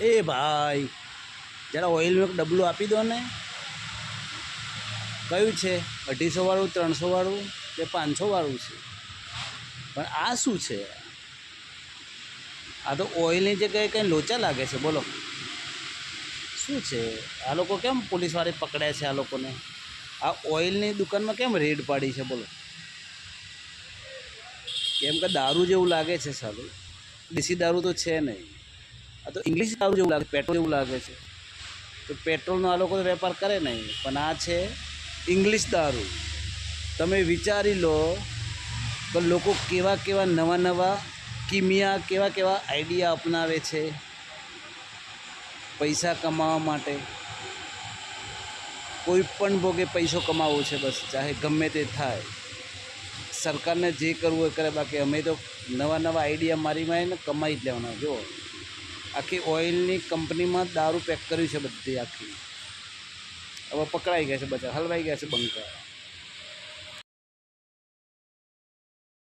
એ ભાઈ, જરા ઓઇલનું એક ડબલું આપી દો ને. કયું છે? અઢીસો વાળું, ત્રણસો વાળું કે પાંચસો વાળું છે? પણ આ શું છે? આ તો ઓઇલની જગ્યાએ કંઈ લોચા લાગે છે, બોલો. શું છે? આ લોકો કેમ પોલીસવાળે પકડ્યા છે આ લોકોને? આ ઓઇલની દુકાનમાં કેમ રેડ પાડી છે, બોલો. કેમ કે દારૂ જેવું લાગે છે, સારું. દેશી દારૂ તો છે નહીં. આ તો ઇંગ્લિશ દારૂ જેવું લાગે પેટ્રોલ જેવું લાગે છે. તો પેટ્રોલનો આ લોકો વેપાર કરે નહીં, પણ આ છે ઇંગ્લિશ દારૂ. તમે વિચારી લો કે લોકો કેવા કેવા નવા નવા કિમિયા, કેવા કેવા આઈડિયા અપનાવે છે પૈસા કમાવા માટે. કોઈ પણ ભોગે પૈસો કમાવવો છે બસ, ચાહે ગમે તે થાય. સરકારને જે કરવું એ કરે, બાકી અમે તો નવા નવા આઈડિયા મારી મારીને કમાઈ જ લેવાના જો આખી ઓઇલની કંપનીમાં દારૂ પેક કર્યું છે બધી આખી. હવે પકડાઈ ગયા છે બધા હલવાઈ ગયા છે બંકા